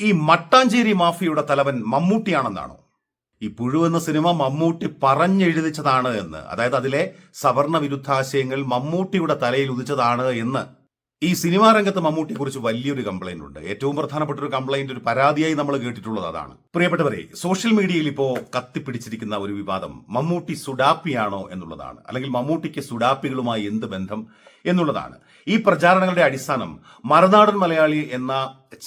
ഈ മട്ടാഞ്ചേരി മാഫിയുടെ തലവൻ മമ്മൂട്ടിയാണെന്നാണോ? ഈ പുഴു എന്ന സിനിമ മമ്മൂട്ടി പറഞ്ഞെഴുതിച്ചതാണ് എന്ന്. അതായത് അതിലെ സവർണ വിരുദ്ധാശയങ്ങൾ മമ്മൂട്ടിയുടെ തലയിൽ ഉദിച്ചതാണ് എന്ന്. ഈ സിനിമാ രംഗത്ത് മമ്മൂട്ടിയെ കുറിച്ച് വലിയൊരു കംപ്ലൈന്റ് ഉണ്ട്. ഏറ്റവും പ്രധാനപ്പെട്ട ഒരു കംപ്ലൈന്റ് ഒരു പരാതിയായി നമ്മൾ കേട്ടിട്ടുള്ളത് അതാണ്. പ്രിയപ്പെട്ടവരെ സോഷ്യൽ മീഡിയയിൽ ഇപ്പോ കത്തിപ്പിടിച്ചിരിക്കുന്ന ഒരു വിവാദം മമ്മൂട്ടി സുഡാപ്പിയാണോ എന്നുള്ളതാണ്. അല്ലെങ്കിൽ മമ്മൂട്ടിക്ക് സുഡാപ്പികളുമായി എന്ത് ബന്ധം എന്നുള്ളതാണ്. ഈ പ്രചാരണങ്ങളുടെ അടിസ്ഥാനം മറുനാടൻ മലയാളി എന്ന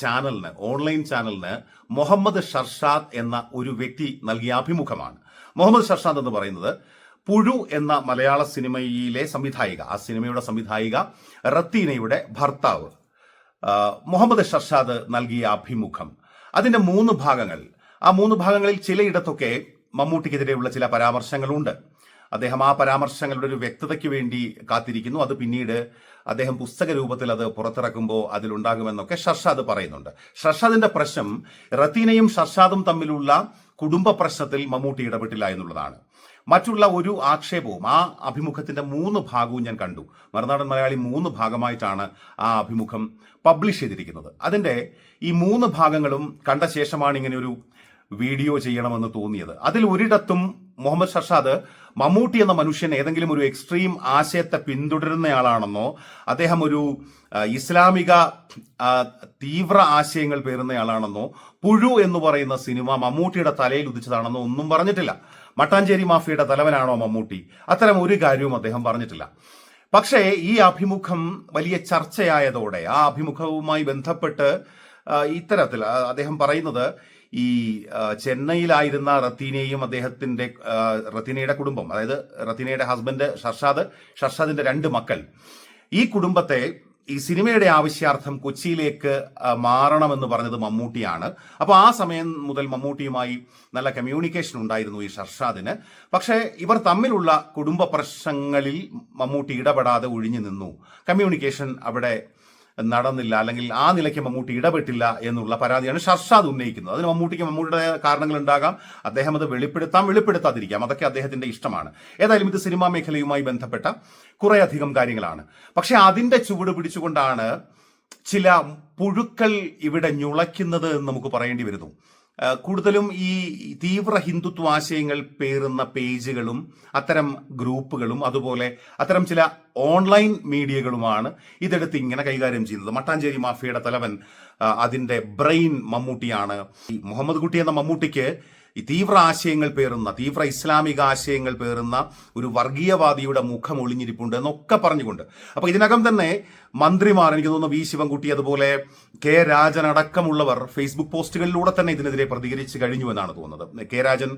ചാനലിന് ഓൺലൈൻ ചാനലിന് മുഹമ്മദ് ഷർഷാദ് എന്ന ഒരു വ്യക്തി നൽകിയ അഭിമുഖമാണ്. മുഹമ്മദ് ഷർഷാദ് എന്ന് പറയുന്നത് പുഴു എന്ന മലയാള സിനിമയിലെ സംവിധായിക ആ സിനിമയുടെ സംവിധായിക റത്തീനയുടെ ഭർത്താവ് മുഹമ്മദ് ഷർഷാദ് നൽകിയ അഭിമുഖം. അതിന്റെ മൂന്ന് ഭാഗങ്ങൾ. ആ മൂന്ന് ഭാഗങ്ങളിൽ ചിലയിടത്തൊക്കെ മമ്മൂട്ടിക്കെതിരെയുള്ള ചില പരാമർശങ്ങളുണ്ട്. അദ്ദേഹം ആ പരാമർശങ്ങളുടെ ഒരു വ്യക്തതയ്ക്ക് വേണ്ടി കാത്തിരിക്കുന്നു. അത് പിന്നീട് അദ്ദേഹം പുസ്തക രൂപത്തിൽ അത് പുറത്തിറക്കുമ്പോൾ അതിലുണ്ടാകുമെന്നൊക്കെ ഷർഷാദ് പറയുന്നുണ്ട്. ഷർഷാദിന്റെ പ്രശ്നം റത്തീനയും ഷർഷാദും തമ്മിലുള്ള കുടുംബ പ്രശ്നത്തിൽ മമ്മൂട്ടി ഇടപെട്ടില്ല എന്നുള്ളതാണ്. മറ്റുള്ള ഒരു ആക്ഷേപവും ആ അഭിമുഖത്തിന്റെ മൂന്ന് ഭാഗവും ഞാൻ കണ്ടു. മറുനാടൻ മലയാളി മൂന്ന് ഭാഗമായിട്ടാണ് ആ അഭിമുഖം പബ്ലിഷ് ചെയ്തിരിക്കുന്നത്. അതിന്റെ ഈ മൂന്ന് ഭാഗങ്ങളും കണ്ട ശേഷമാണ് ഇങ്ങനെ ഒരു വീഡിയോ ചെയ്യണമെന്ന് തോന്നിയത്. അതിൽ ഒരിടത്തും മുഹമ്മദ് ഷർഷാദ് മമ്മൂട്ടി എന്ന മനുഷ്യൻ ഏതെങ്കിലും ഒരു എക്സ്ട്രീം ആശയത്തെ പിന്തുടരുന്നയാളാണെന്നോ അദ്ദേഹം ഒരു ഇസ്ലാമിക തീവ്ര ആശയങ്ങൾ പേരുന്നയാളാണെന്നോ പുഴു എന്ന് പറയുന്ന സിനിമ മമ്മൂട്ടിയുടെ തലയിൽ ഉദിച്ചതാണെന്നോ ഒന്നും പറഞ്ഞിട്ടില്ല. മട്ടാഞ്ചേരി മാഫിയുടെ തലവനാണോ മമ്മൂട്ടി? അത്തരം ഒരു കാര്യവും അദ്ദേഹം പറഞ്ഞിട്ടില്ല. പക്ഷേ ഈ അഭിമുഖം വലിയ ചർച്ചയായതോടെ ആ അഭിമുഖവുമായി ബന്ധപ്പെട്ട് ഇത്തരത്തിൽ അദ്ദേഹം പറയുന്നത് ഈ ചെന്നൈയിലായിരുന്ന റത്തീനയും അദ്ദേഹത്തിന്റെ റത്തീനയുടെ കുടുംബം അതായത് റത്തീനയുടെ ഹസ്ബൻഡ് ഷർഷാദ് ഷർഷാദിന്റെ രണ്ട് മക്കൾ. ഈ കുടുംബത്തെ ഈ സിനിമയുടെ ആവശ്യാർത്ഥം കൊച്ചിയിലേക്ക് മാറണമെന്ന് പറഞ്ഞത് മമ്മൂട്ടിയാണ്. അപ്പോൾ ആ സമയം മുതൽ മമ്മൂട്ടിയുമായി നല്ല കമ്മ്യൂണിക്കേഷൻ ഉണ്ടായിരുന്നു ഈ ഷർഷാദിന്. പക്ഷേ ഇവർ തമ്മിലുള്ള കുടുംബ പ്രശ്നങ്ങളിൽ മമ്മൂട്ടി ഇടപെടാതെ ഒഴിഞ്ഞു നിന്നു. കമ്മ്യൂണിക്കേഷൻ അവിടെ നടന്നില്ല അല്ലെങ്കിൽ ആ നിലയ്ക്ക് മമ്മൂട്ടി ഇടപെട്ടില്ല എന്നുള്ള പരാതിയാണ് ഷർഷാദ് ഉന്നയിക്കുന്നത്. അതിന് മമ്മൂട്ടിക്ക് മമ്മൂട്ടിയുടെ കാരണങ്ങൾ ഉണ്ടാകാം അദ്ദേഹം അത് വെളിപ്പെടുത്താം വെളിപ്പെടുത്താതിരിക്കാം. അതൊക്കെ അദ്ദേഹത്തിന്റെ ഇഷ്ടമാണ്. ഏതായാലും ഇത് സിനിമാ മേഖലയുമായി ബന്ധപ്പെട്ട കുറേയധികം കാര്യങ്ങളാണ്. പക്ഷെ അതിന്റെ ചുവട് പിടിച്ചുകൊണ്ടാണ് ചില പുഴുക്കൾ ഇവിടെ ഞുളയ്ക്കുന്നത് എന്ന് നമുക്ക് പറയേണ്ടി വരുന്നു. കൂടുതലും ഈ തീവ്ര ഹിന്ദുത്വ ആശയങ്ങൾ പേറുന്ന പേജുകളും അത്തരം ഗ്രൂപ്പുകളും അതുപോലെ അത്തരം ചില ഓൺലൈൻ മീഡിയകളുമാണ് ഇതെടുത്ത് ഇങ്ങനെ കൈകാര്യം ചെയ്യുന്നത്. മട്ടാഞ്ചേരി മാഫിയയുടെ തലവൻ അതിന്റെ ബ്രെയിൻ മമ്മൂട്ടിയാണ്. മുഹമ്മദ് കുട്ടി എന്ന മമ്മൂട്ടിക്ക് ഈ തീവ്ര ആശയങ്ങൾ പേറുന്ന തീവ്ര ഇസ്ലാമിക ആശയങ്ങൾ പേറുന്ന ഒരു വർഗീയവാദിയുടെ മുഖം ഒളിഞ്ഞിരിപ്പുണ്ട് എന്നൊക്കെ പറഞ്ഞുകൊണ്ട്. അപ്പോൾ ഇതിനകം തന്നെ മന്ത്രിമാർ എനിക്ക് തോന്നുന്നു വി ശിവൻകുട്ടി അതുപോലെ കെ രാജൻ അടക്കമുള്ളവർ ഫേസ്ബുക്ക് പോസ്റ്റുകളിലൂടെ തന്നെ ഇതിനെതിരെ പ്രതികരിച്ച് കഴിഞ്ഞു എന്നാണ് തോന്നുന്നത്. കെ രാജൻ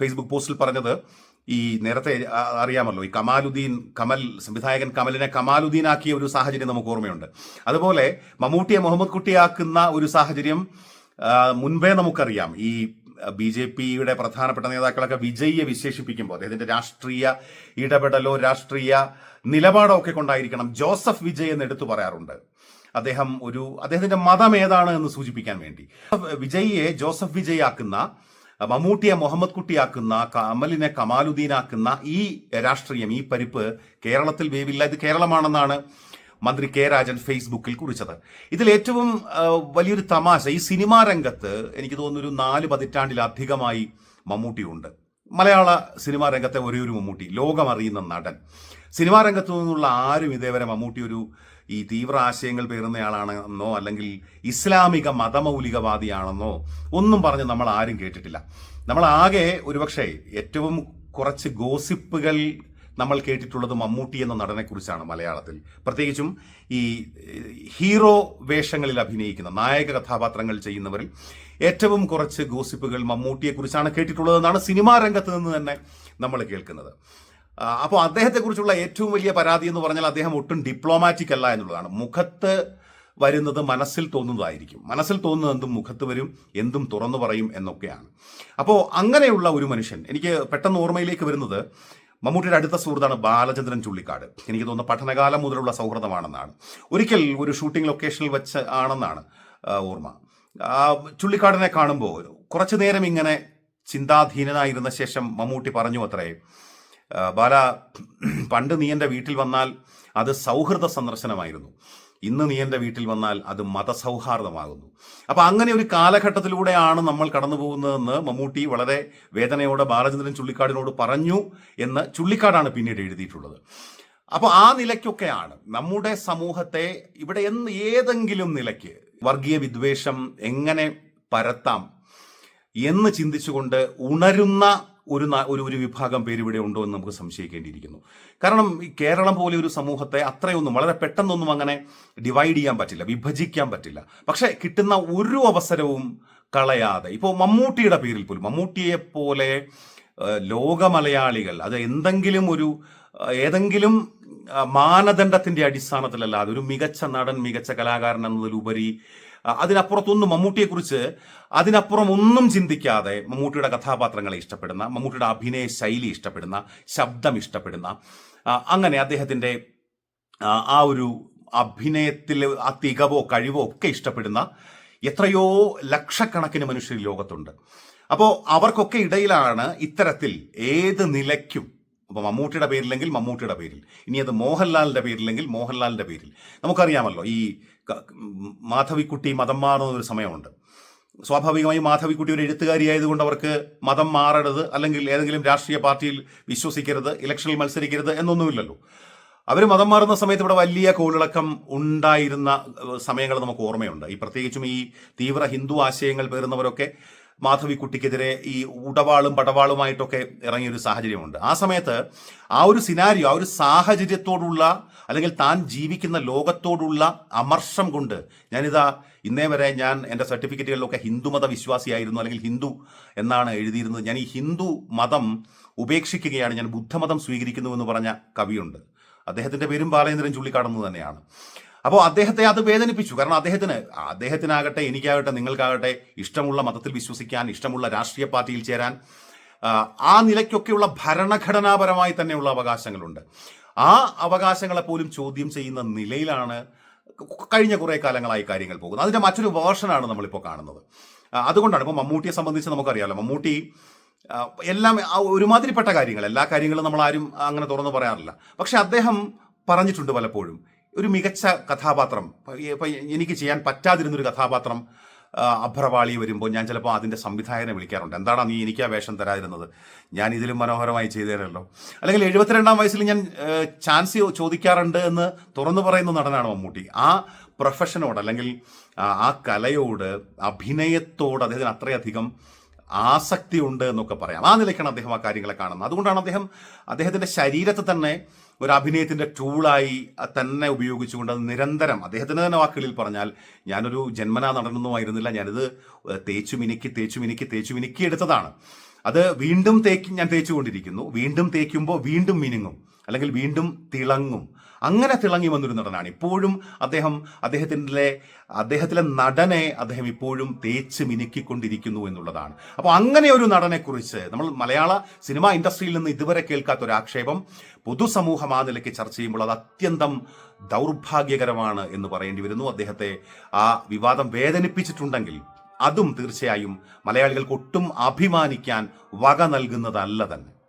ഫേസ്ബുക്ക് പോസ്റ്റിൽ പറഞ്ഞത് ഈ നേരത്തെ അറിയാമല്ലോ ഈ കമാലുദ്ദീൻ കമൽ സംവിധായകൻ കമലിനെ കമാലുദ്ദീൻ ആക്കിയ ഒരു സാഹചര്യം നമുക്ക് ഓർമ്മയുണ്ട്. അതുപോലെ മമ്മൂട്ടിയെ മുഹമ്മദ് കുട്ടിയാക്കുന്ന ഒരു സാഹചര്യം മുൻപേ നമുക്കറിയാം. ഈ ബി ജെ പിയുടെ പ്രധാനപ്പെട്ട നേതാക്കളൊക്കെ വിജയിയെ വിശേഷിപ്പിക്കുമ്പോൾ അദ്ദേഹത്തിന്റെ രാഷ്ട്രീയ ഇടപെടലോ രാഷ്ട്രീയ നിലപാടോ ഒക്കെ കൊണ്ടായിരിക്കണം ജോസഫ് വിജയ് എന്ന് എടുത്തു പറയാറുണ്ട്. അദ്ദേഹം ഒരു അദ്ദേഹത്തിന്റെ മതം ഏതാണ് എന്ന് സൂചിപ്പിക്കാൻ വേണ്ടി. വിജയിയെ ജോസഫ് വിജയ് ആക്കുന്ന മമ്മൂട്ടിയെ മുഹമ്മദ് കുട്ടിയാക്കുന്ന കമലിനെ കമാലുദ്ദീനാക്കുന്ന ഈ രാഷ്ട്രീയം ഈ പരിപ്പ് കേരളത്തിൽ വേവില്ല. ഇത് കേരളമാണെന്നാണ് മന്ത്രി കെ രാജൻ ഫേസ്ബുക്കിൽ കുറിച്ചത്. ഇതിൽ ഏറ്റവും വലിയൊരു തമാശ ഈ സിനിമാ രംഗത്ത് എനിക്ക് തോന്നുന്നു ഒരു നാല് പതിറ്റാണ്ടിലധികമായി മമ്മൂട്ടിയുണ്ട്. മലയാള സിനിമാ രംഗത്തെ ഒരേ ഒരു മമ്മൂട്ടി ലോകമറിയുന്ന നടൻ. സിനിമാ രംഗത്തു നിന്നുള്ള ആരും ഇതേവരെ മമ്മൂട്ടി ഒരു ഈ തീവ്ര ആശയങ്ങൾ പേറുന്നയാളാണെന്നോ അല്ലെങ്കിൽ ഇസ്ലാമിക മതമൗലികവാദിയാണെന്നോ ഒന്നും പറഞ്ഞ് നമ്മൾ ആരും കേട്ടിട്ടില്ല. നമ്മൾ ആകെ ഒരുപക്ഷെ ഏറ്റവും കുറച്ച് ഗോസിപ്പുകൾ നമ്മൾ കേട്ടിട്ടുള്ളത് മമ്മൂട്ടി എന്ന നടനെക്കുറിച്ചാണ് മലയാളത്തിൽ. പ്രത്യേകിച്ചും ഈ ഹീറോ വേഷങ്ങളിൽ അഭിനയിക്കുന്ന നായക കഥാപാത്രങ്ങൾ ചെയ്യുന്നവരിൽ ഏറ്റവും കുറച്ച് ഗോസിപ്പുകൾ മമ്മൂട്ടിയെക്കുറിച്ചാണ് കേട്ടിട്ടുള്ളതെന്നാണ് സിനിമാ രംഗത്ത് നിന്ന് തന്നെ നമ്മൾ കേൾക്കുന്നത്. അപ്പോൾ അദ്ദേഹത്തെക്കുറിച്ചുള്ള ഏറ്റവും വലിയ പരാതി എന്ന് പറഞ്ഞാൽ അദ്ദേഹം ഒട്ടും ഡിപ്ലോമാറ്റിക് അല്ല എന്നുള്ളതാണ്. മുഖത്ത് വരുന്നത് മനസ്സിൽ തോന്നുന്നതായിരിക്കും. മനസ്സിൽ തോന്നുന്നത് എന്തും മുഖത്ത് വരും എന്തും തുറന്നു പറയും എന്നൊക്കെയാണ്. അപ്പോൾ അങ്ങനെയുള്ള ഒരു മനുഷ്യൻ എനിക്ക് പെട്ടെന്ന് ഓർമ്മയിലേക്ക് വരുന്നത് മമ്മൂട്ടിയുടെ അടുത്ത സുഹൃത്താണ് ബാലചന്ദ്രൻ ചുള്ളിക്കാട്. എനിക്ക് തോന്നുന്നു പഠനകാലം മുതലുള്ള സൗഹൃദമാണെന്നാണ്. ഒരിക്കൽ ഒരു ഷൂട്ടിംഗ് ലൊക്കേഷനിൽ വെച്ച് ആണെന്നാണ് ഓർമ്മ. ചുള്ളിക്കാടിനെ കാണുമ്പോൾ കുറച്ചു നേരം ഇങ്ങനെ ചിന്താധീനനായിരുന്ന ശേഷം മമ്മൂട്ടി പറഞ്ഞു അത്രേ ബാല പണ്ട് നീ എന്റെ വീട്ടിൽ വന്നാൽ അത് സൗഹൃദ സന്ദർശനമായിരുന്നു. ഇന്ന് നീ എന്റെ വീട്ടിൽ വന്നാൽ അത് മതസൗഹാർദ്ദമാകുന്നു. അപ്പോൾ അങ്ങനെ ഒരു കാലഘട്ടത്തിലൂടെയാണ് നമ്മൾ കടന്നു പോകുന്നതെന്ന് മമ്മൂട്ടി വളരെ വേദനയോടെ ബാലചന്ദ്രൻ ചുള്ളിക്കാടിനോട് പറഞ്ഞു എന്ന് ചുള്ളിക്കാടാണ് പിന്നീട് എഴുതിയിട്ടുള്ളത്. അപ്പോൾ ആ നിലയ്ക്കൊക്കെയാണ് നമ്മുടെ സമൂഹത്തെ ഇവിടെ എന്ന് ഏതെങ്കിലും നിലയ്ക്ക് വർഗീയ വിദ്വേഷം എങ്ങനെ പരത്താം എന്ന് ചിന്തിച്ചുകൊണ്ട് ഉണരുന്ന ഒരു ഒരു ഒരു വിഭാഗം പേര് ഇവിടെ ഉണ്ടോ എന്ന് നമുക്ക് സംശയിക്കേണ്ടിയിരിക്കുന്നു. കാരണം ഈ കേരളം പോലെ ഒരു സമൂഹത്തെ അത്രയൊന്നും വളരെ പെട്ടെന്നൊന്നും അങ്ങനെ ഡിവൈഡ് ചെയ്യാൻ പറ്റില്ല വിഭജിക്കാൻ പറ്റില്ല. പക്ഷെ കിട്ടുന്ന ഒരു അവസരവും കളയാതെ ഇപ്പോൾ മമ്മൂട്ടിയുടെ പേരിൽ പോലും മമ്മൂട്ടിയെ പോലെ ലോക മലയാളികൾ അത് എന്തെങ്കിലും ഒരു ഏതെങ്കിലും മാനദണ്ഡത്തിന്റെ അടിസ്ഥാനത്തിലല്ലാതെ ഒരു മികച്ച നടൻ മികച്ച കലാകാരൻ എന്നതിലുപരി അതിനപ്പുറത്തൊന്നും മമ്മൂട്ടിയെക്കുറിച്ച് അതിനപ്പുറം ഒന്നും ചിന്തിക്കാതെ മമ്മൂട്ടിയുടെ കഥാപാത്രങ്ങളെ ഇഷ്ടപ്പെടുന്ന മമ്മൂട്ടിയുടെ അഭിനയ ശൈലി ഇഷ്ടപ്പെടുന്ന ശബ്ദം ഇഷ്ടപ്പെടുന്ന അങ്ങനെ അദ്ദേഹത്തിന്റെ ആ, ഒരു അഭിനയത്തിൽ ആ തികവോ കഴിവോ ഒക്കെ ഇഷ്ടപ്പെടുന്ന എത്രയോ ലക്ഷക്കണക്കിന് മനുഷ്യർ ലോകത്തുണ്ട്. അപ്പോൾ അവർക്കൊക്കെ ഇടയിലാണ് ഇത്തരത്തിൽ ഏത് നിലയ്ക്കും അപ്പോൾ മമ്മൂട്ടിയുടെ പേരില്ലെങ്കിൽ മമ്മൂട്ടിയുടെ പേരിൽ. ഇനി അത് മോഹൻലാലിന്റെ പേരില്ലെങ്കിൽ മോഹൻലാലിന്റെ പേരിൽ. നമുക്കറിയാമല്ലോ ഈ മാധവിക്കുട്ടി മതം മാറുന്ന ഒരു സമയമുണ്ട്. സ്വാഭാവികമായും മാധവിക്കുട്ടി ഒരു എഴുത്തുകാരിയായതുകൊണ്ട് അവർക്ക് മതം മാറരുത് അല്ലെങ്കിൽ ഏതെങ്കിലും രാഷ്ട്രീയ പാർട്ടിയിൽ വിശ്വസിക്കരുത് ഇലക്ഷനിൽ മത്സരിക്കരുത് എന്നൊന്നുമില്ലല്ലോ. അവർ മതം മാറുന്ന സമയത്ത് ഇവിടെ വലിയ കോളിളക്കം ഉണ്ടായിരുന്ന സമയങ്ങൾ നമുക്ക് ഓർമ്മയുണ്ട്. ഈ പ്രത്യേകിച്ചും ഈ തീവ്ര ഹിന്ദു ആശയങ്ങൾ പേറുന്നവരൊക്കെ മാധവിക്കുട്ടിക്കെതിരെ ഈ ഉടവാളും പടവാളുമായിട്ടൊക്കെ ഇറങ്ങിയ ഒരു സാഹചര്യമുണ്ട്. ആ സമയത്ത് ആ ഒരു സിനാരിയോ ആ ഒരു സാഹചര്യത്തോടുള്ള അല്ലെങ്കിൽ താൻ ജീവിക്കുന്ന ലോകത്തോടുള്ള അമർഷം കൊണ്ട് ഞാനിതാ ഇന്നേ വരെ ഞാൻ എന്റെ സർട്ടിഫിക്കറ്റുകളിലൊക്കെ ഹിന്ദുമത വിശ്വാസിയായിരുന്നു അല്ലെങ്കിൽ ഹിന്ദു എന്നാണ് എഴുതിയിരുന്നത്. ഞാൻ ഈ ഹിന്ദു മതം ഉപേക്ഷിക്കുകയാണ്. ഞാൻ ബുദ്ധമതം സ്വീകരിക്കുന്നു എന്ന് പറഞ്ഞ കവിയുണ്ട്. അദ്ദേഹത്തിന്റെ പേരും ബാലേന്ദ്രൻ ചുള്ളിക്കാടെന്ന് തന്നെയാണ്. അപ്പോൾ അദ്ദേഹത്തെ അത് വേദനിപ്പിച്ചു. കാരണം അദ്ദേഹത്തിന് അദ്ദേഹത്തിനാകട്ടെ എനിക്കാകട്ടെ നിങ്ങൾക്കാകട്ടെ ഇഷ്ടമുള്ള മതത്തിൽ വിശ്വസിക്കാൻ ഇഷ്ടമുള്ള രാഷ്ട്രീയ പാർട്ടിയിൽ ചേരാൻ ആ, നിലയ്ക്കൊക്കെയുള്ള ഭരണഘടനാപരമായി തന്നെയുള്ള അവകാശങ്ങളുണ്ട്. ആ അവകാശങ്ങളെ പോലും ചോദ്യം ചെയ്യുന്ന നിലയിലാണ് കഴിഞ്ഞ കുറേ കാലങ്ങളായി കാര്യങ്ങൾ പോകുന്നത്. അതിന്റെ മറ്റൊരു വേർഷനാണ് നമ്മളിപ്പോൾ കാണുന്നത്. അതുകൊണ്ടാണ് ഇപ്പോൾ മമ്മൂട്ടിയെ സംബന്ധിച്ച് നമുക്കറിയാമല്ലോ മമ്മൂട്ടി എല്ലാം ഒരുമാതിരിപ്പെട്ട കാര്യങ്ങൾ. എല്ലാ കാര്യങ്ങളും നമ്മൾ ആരും അങ്ങനെ തുറന്നു പറയാറില്ല. പക്ഷെ അദ്ദേഹം പറഞ്ഞിട്ടുണ്ട് പലപ്പോഴും ഒരു മികച്ച കഥാപാത്രം. എനിക്ക് ചെയ്യാൻ പറ്റാതിരുന്നൊരു കഥാപാത്രം അഭ്രവാളി വരുമ്പോൾ ഞാൻ ചിലപ്പോൾ അതിന്റെ സംവിധായകനെ വിളിക്കാറുണ്ട്. എന്താണ് നീ എനിക്ക് ആ വേഷം തരാതിരുന്നത്? ഞാൻ ഇതിലും മനോഹരമായി ചെയ്തു തരല്ലോ അല്ലെങ്കിൽ എഴുപത്തിരണ്ടാം വയസ്സിൽ ഞാൻ ചാൻസ് ചോദിക്കാറുണ്ട് എന്ന് തുറന്നു പറയുന്ന നടനാണ് മമ്മൂട്ടി. ആ പ്രൊഫഷനോട് അല്ലെങ്കിൽ ആ കലയോട് അഭിനയത്തോട് അദ്ദേഹത്തിന് അത്രയധികം ആസക്തി ഉണ്ട് എന്നൊക്കെ പറയാം. ആ നിലയ്ക്കാണ് അദ്ദേഹം ആ കാര്യങ്ങളെ കാണുന്നത്. അതുകൊണ്ടാണ് അദ്ദേഹം അദ്ദേഹത്തിന്റെ ശരീരത്തെ തന്നെ ഒരു അഭിനയത്തിന്റെ ടൂളായി തന്നെ ഉപയോഗിച്ചുകൊണ്ട് നിരന്തരം അദ്ദേഹത്തിന്റെ തന്നെ വാക്കുകളിൽ പറഞ്ഞാൽ ഞാനൊരു ജന്മനാ നടനൊന്നുമായിരുന്നില്ല. ഞാനിത് തേച്ചു മിനുക്കി തേച്ചു മിനുക്കി തേച്ചു മിനുക്കി എടുത്തതാണ്. അത് വീണ്ടും തേക്കി ഞാൻ തേച്ചുകൊണ്ടിരിക്കുന്നു. വീണ്ടും തേക്കുമ്പോൾ വീണ്ടും മിനുങ്ങും. അല്ലെങ്കിൽ വീണ്ടും തിളങ്ങും. അങ്ങനെ തിളങ്ങി വന്നൊരു നടനാണ്. ഇപ്പോഴും അദ്ദേഹം അദ്ദേഹത്തിന്റെ അദ്ദേഹത്തിലെ നടനെ അദ്ദേഹം ഇപ്പോഴും തേച്ച് മിനുക്കിക്കൊണ്ടിരിക്കുന്നു എന്നുള്ളതാണ്. അപ്പോൾ അങ്ങനെ ഒരു നടനെക്കുറിച്ച് നമ്മൾ മലയാള സിനിമാ ഇൻഡസ്ട്രിയിൽ നിന്ന് ഇതുവരെ കേൾക്കാത്ത ഒരു ആക്ഷേപം പൊതുസമൂഹം ആ നിലയ്ക്ക് ചർച്ച ചെയ്യുമ്പോൾ അത് അത്യന്തം ദൗർഭാഗ്യകരമാണ് എന്ന് പറയേണ്ടി വരുന്നു. അദ്ദേഹത്തെ ആ വിവാദം വേദനിപ്പിച്ചിട്ടുണ്ടെങ്കിൽ അതും തീർച്ചയായും മലയാളികൾക്ക് ഒട്ടും അഭിമാനിക്കാൻ വക നൽകുന്നതല്ല തന്നെ.